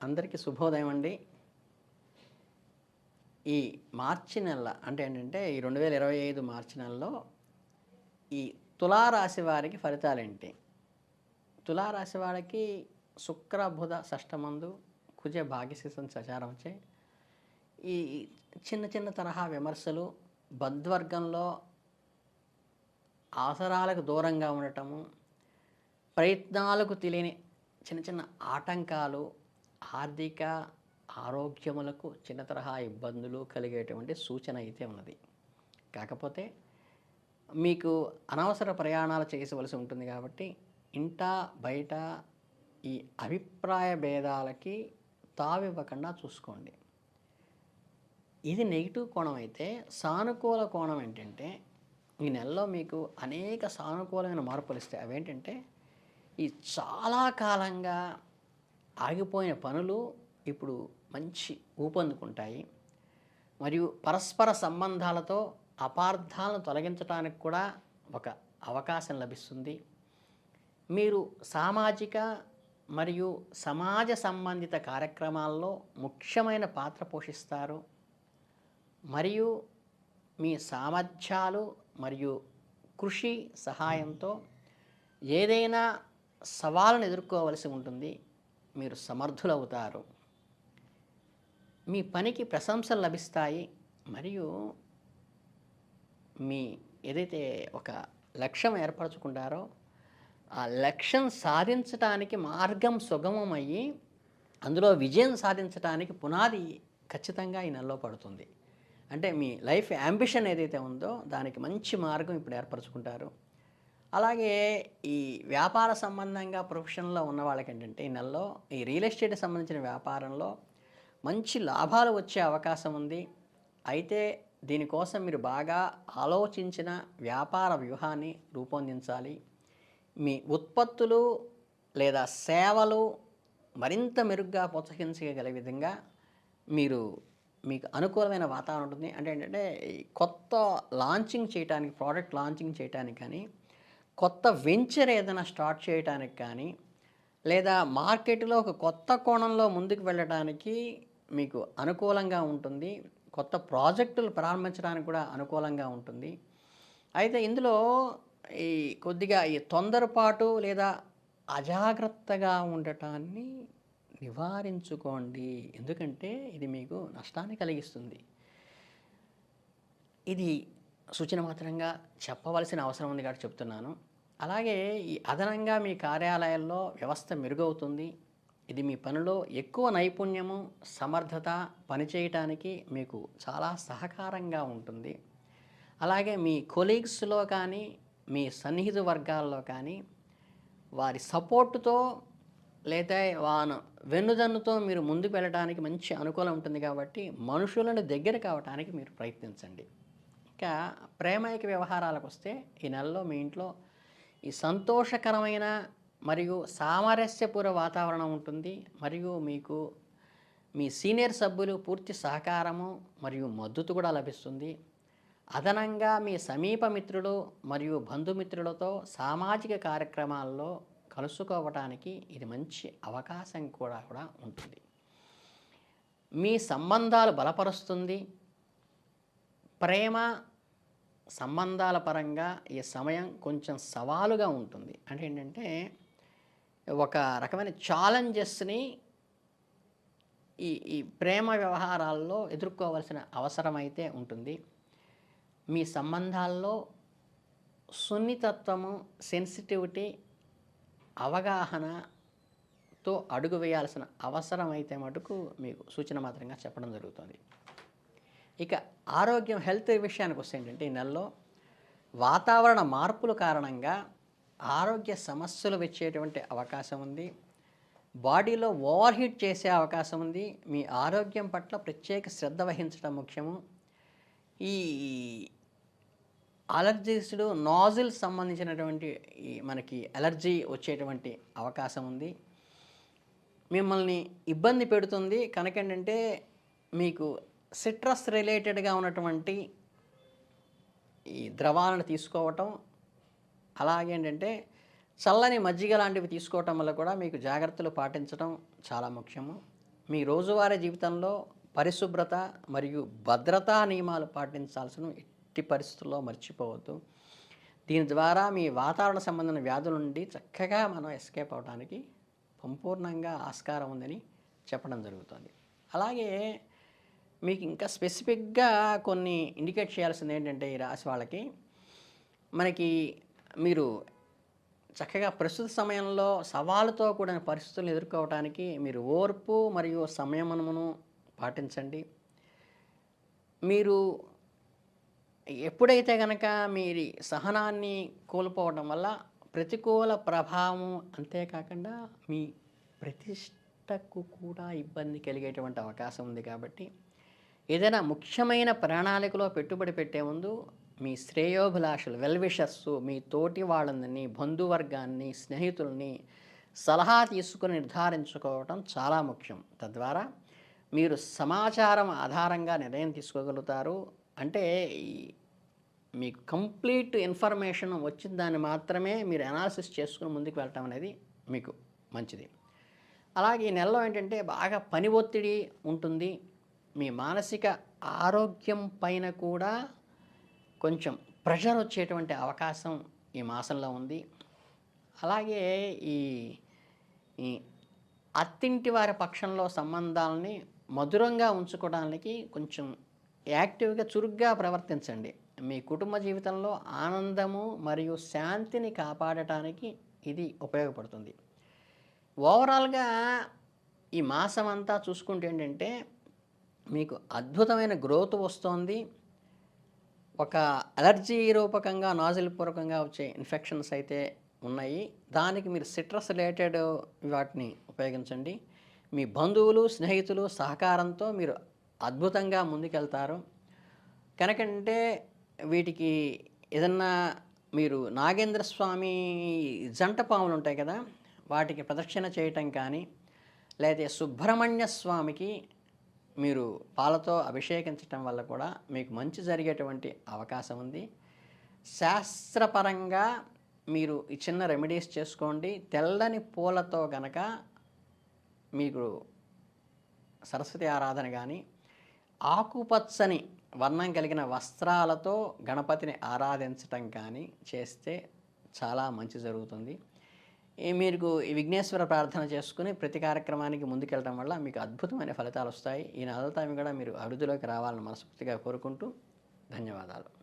అందరికీ శుభోదయం అండి. ఈ మార్చి నెల అంటే ఏంటంటే ఈ రెండు వేల ఇరవై ఐదు మార్చి నెలలో ఈ తులారాశి వారికి ఫలితాలు ఏంటి? తులారాశి వారికి శుక్ర బుధ షష్టమందు కుజ భాగ్యశీసం సచారం వచ్చే ఈ చిన్న చిన్న తరహా విమర్శలు బద్వర్గంలో అవసరాలకు దూరంగా ఉండటము ప్రయత్నాలకు తెలియని చిన్న చిన్న ఆటంకాలు ఆర్థిక ఆరోగ్యములకు చిన్న తరహా ఇబ్బందులు కలిగేటువంటి సూచన అయితే ఉన్నది. కాకపోతే మీకు అనవసర ప్రయాణాలు చేయవలసి ఉంటుంది కాబట్టి ఇంట బయట ఈ అభిప్రాయ భేదాలకి తావివ్వకుండా చూసుకోండి. ఇది నెగిటివ్ కోణం అయితే సానుకూల కోణం ఏంటంటే ఈ నెలలో మీకు అనేక సానుకూలమైన మార్పులు ఇస్తాయి అవేంటంటే ఈ చాలా కాలంగా ఆగిపోయిన పనులు ఇప్పుడు మంచి ఊపందుకుంటాయి. మరియు పరస్పర సంబంధాలతో అపార్థాలను తొలగించడానికి కూడా ఒక అవకాశం లభిస్తుంది. మీరు సామాజిక మరియు సమాజ సంబంధిత కార్యక్రమాల్లో ముఖ్యమైన పాత్ర పోషిస్తారు. మరియు మీ సామర్థ్యాలు మరియు కృషి సహాయంతో ఏదైనా సవాళ్ళను ఎదుర్కోవలసి ఉంటుంది. మీరు సమర్థులవుతారు. మీ పనికి ప్రశంసలు లభిస్తాయి. మరియు మీ ఏదైతే ఒక లక్ష్యం ఏర్పరచుకుంటారో ఆ లక్ష్యం సాధించటానికి మార్గం సుగమమయ్యి అందులో విజయం సాధించడానికి పునాది ఖచ్చితంగా ఈ నెలలో పడుతుంది. అంటే మీ లైఫ్ యాంబిషన్ ఏదైతే ఉందో దానికి మంచి మార్గం ఇప్పుడు ఏర్పరచుకుంటారు. అలాగే ఈ వ్యాపార సంబంధంగా ప్రొఫెషన్లో ఉన్న వాళ్ళకి ఏంటంటే ఈ నెలలో ఈ రియల్ ఎస్టేట్ సంబంధించిన వ్యాపారంలో మంచి లాభాలు వచ్చే అవకాశం ఉంది. అయితే దీనికోసం మీరు బాగా ఆలోచించిన వ్యాపార వ్యూహాన్ని రూపొందించాలి. మీ ఉత్పత్తులు లేదా సేవలు మరింత మెరుగ్గా ప్రోత్సహించగల విధంగా మీరు మీకు అనుకూలమైన వాతావరణం ఉంటుంది. అంటే ఏంటంటే కొత్త లాంచింగ్ చేయడానికి ప్రోడక్ట్ లాంచింగ్ చేయడానికి కానీ కొత్త వెంచర్ ఏదైనా స్టార్ట్ చేయడానికి కానీ లేదా మార్కెట్లో ఒక కొత్త కోణంలో ముందుకు వెళ్ళడానికి మీకు అనుకూలంగా ఉంటుంది. కొత్త ప్రాజెక్టులు ప్రారంభించడానికి కూడా అనుకూలంగా ఉంటుంది. అయితే ఇందులో ఈ కొద్దిగా ఈ తొందరపాటు లేదా అజాగ్రత్తగా ఉండటాన్ని నివారించుకోండి. ఎందుకంటే ఇది మీకు నష్టాన్ని కలిగిస్తుంది. ఇది సూచన మాత్రంగా చెప్పవలసిన అవసరం ఉంది కాబట్టి చెప్తున్నాను. అలాగే ఈ అదనంగా మీ కార్యాలయాల్లో వ్యవస్థ మెరుగవుతుంది. ఇది మీ పనిలో ఎక్కువ నైపుణ్యము సమర్థత పనిచేయటానికి మీకు చాలా సహకారంగా ఉంటుంది. అలాగే మీ కొలీగ్స్లో కానీ మీ సన్నిహిత వర్గాల్లో కానీ వారి సపోర్టుతో లేదా వాను వెన్నుదన్నుతో మీరు ముందుకు వెళ్ళడానికి మంచి అనుకూలం ఉంటుంది కాబట్టి మనుషులను దగ్గర కావడానికి మీరు ప్రయత్నించండి. ఇంకా ప్రేమైక వ్యవహారాలకు వస్తే ఈ నెలలో మీ ఇంట్లో ఈ సంతోషకరమైన మరియు సామరస్యపూర్వ వాతావరణం ఉంటుంది. మరియు మీకు మీ సీనియర్ సభ్యులు పూర్తి సహకారము మరియు మద్దతు కూడా లభిస్తుంది. అదనంగా మీ సమీప మిత్రులు మరియు బంధుమిత్రులతో సామాజిక కార్యక్రమాల్లో కలుసుకోవటానికి ఇది మంచి అవకాశం కూడా కూడా ఉంటుంది. మీ సంబంధాలు బలపరుస్తుంది. ప్రేమ సంబంధాల పరంగా ఈ సమయం కొంచెం సవాలుగా ఉంటుంది. అంటే ఏంటంటే ఒక రకమైన ఛాలెంజెస్ని ఈ ఈ ప్రేమ వ్యవహారాల్లో ఎదుర్కోవాల్సిన అవసరం అయితే ఉంటుంది. మీ సంబంధాల్లో సున్నితత్వము సెన్సిటివిటీ అవగాహనతో అడుగు వేయాల్సిన అవసరం అయితే మటుకు మీకు సూచన మాత్రంగా చెప్పడం జరుగుతుంది. ఇక ఆరోగ్యం హెల్త్ విషయానికి వస్తే ఏంటంటే ఈ నెలలో వాతావరణ మార్పుల కారణంగా ఆరోగ్య సమస్యలు వచ్చేటువంటి అవకాశం ఉంది బాడీలో ఓవర్ హీట్ చేసే అవకాశం ఉంది మీ ఆరోగ్యం పట్ల ప్రత్యేక శ్రద్ధ వహించడం ముఖ్యము. ఈ అలర్జీస్డ్ నాజిల్ సంబంధించినటువంటి ఈ మనకి అలర్జీ వచ్చేటువంటి అవకాశం ఉంది మిమ్మల్ని ఇబ్బంది పెడుతుంది. కనుక ఏంటంటే మీకు సిట్రస్ రిలేటెడ్గా ఉన్నటువంటి ఈ ద్రవాలను తీసుకోవటం అలాగే ఏంటంటే చల్లని మజ్జిగ లాంటివి తీసుకోవటం వల్ల కూడా మీకు జాగ్రత్తలు పాటించడం చాలా ముఖ్యము. మీ రోజువారీ జీవితంలో పరిశుభ్రత మరియు భద్రతా నియమాలు పాటించాల్సిన ఎట్టి పరిస్థితుల్లో మర్చిపోవద్దు. దీని ద్వారా మీ వాతావరణ సంబంధమైన వ్యాధుల నుండి చక్కగా మనం ఎస్కేప్ అవడానికి సంపూర్ణంగా ఆస్కారం ఉందని చెప్పడం జరుగుతుంది. అలాగే మీకు ఇంకా స్పెసిఫిక్గా కొన్ని ఇండికేట్ చేయాల్సింది ఏంటంటే ఈ రాశి వాళ్ళకి మనకి మీరు చక్కగా ప్రస్తుత సమయంలో సవాలుతో కూడిన పరిస్థితులను ఎదుర్కోవడానికి మీరు ఓర్పు మరియు సంయమనమును పాటించండి. మీరు ఎప్పుడైతే కనుక మీరు సహనాన్ని కోల్పోవడం వల్ల ప్రతికూల ప్రభావం అంతేకాకుండా మీ ప్రతిష్టకు కూడా ఇబ్బంది కలిగేటువంటి అవకాశం ఉంది కాబట్టి ఏదైనా ముఖ్యమైన ప్రణాళికలో పెట్టుబడి పెట్టే ముందు మీ శ్రేయోభిలాషులు వెల్విషర్స్ మీ తోటి వాళ్ళని బంధువర్గాన్ని స్నేహితుల్ని సలహా తీసుకుని నిర్ధారించుకోవడం చాలా ముఖ్యం. తద్వారా మీరు సమాచారం ఆధారంగా నిర్ణయం తీసుకోగలుగుతారు. అంటే ఈ- మీకు కంప్లీట్ ఇన్ఫర్మేషన్ వచ్చిన దాన్ని మాత్రమే మీరు అనాలిసిస్ చేసుకుని ముందుకు వెళ్ళటం అనేది మీకు మంచిది. అలాగే ఈ నెలలో ఏంటంటే బాగా పని ఒత్తిడి ఉంటుంది. మీ మానసిక ఆరోగ్యం పైన కూడా కొంచెం ప్రెషర్ వచ్చేటువంటి అవకాశం ఈ మాసంలో ఉంది. అలాగే ఈ ఈ అత్తింటి వారి పక్షంలో సంబంధాలని మధురంగా ఉంచుకోవడానికి కొంచెం యాక్టివ్గా చురుగ్గా ప్రవర్తించండి. మీ కుటుంబ జీవితంలో ఆనందము మరియు శాంతిని కాపాడటానికి ఇది ఉపయోగపడుతుంది. ఓవరాల్గా ఈ మాసం అంతా చూసుకుంటే ఏంటంటే మీకు అద్భుతమైన గ్రోత్ వస్తోంది. ఒక అలర్జీ రూపకంగా నాజిల్ పూర్వకంగా వచ్చే ఇన్ఫెక్షన్స్ అయితే ఉన్నాయి. దానికి మీరు సిట్రస్ రిలేటెడ్ వాటిని ఉపయోగించండి. మీ బంధువులు స్నేహితులు సహకారంతో మీరు అద్భుతంగా ముందుకెళ్తారు. కనుకంటే వీటికి ఏదన్నా మీరు నాగేంద్ర స్వామి జంట పాములు ఉంటాయి కదా వాటికి ప్రదక్షిణ చేయటం కానీ లేదా సుబ్రహ్మణ్య స్వామికి మీరు పాలతో అభిషేకించటం వల్ల కూడా మీకు మంచి జరిగేటువంటి అవకాశం ఉంది. శాస్త్రపరంగా మీరు ఈ చిన్న రెమెడీస్ చేసుకోండి. తెల్లని పూలతో గనక మీకు సరస్వతి ఆరాధన కానీ ఆకుపచ్చని వర్ణం కలిగిన వస్త్రాలతో గణపతిని ఆరాధించటం కానీ చేస్తే చాలా మంచి జరుగుతుంది. ఈ మీకు విఘ్నేశ్వర ప్రార్థన చేసుకుని ప్రతి కార్యక్రమానికి ముందుకెళ్ళడం వల్ల మీకు అద్భుతమైన ఫలితాలు వస్తాయి. ఈ నెలతో కూడా మీరు అభివృద్ధిలోకి రావాలని మనస్ఫూర్తిగా కోరుకుంటూ ధన్యవాదాలు.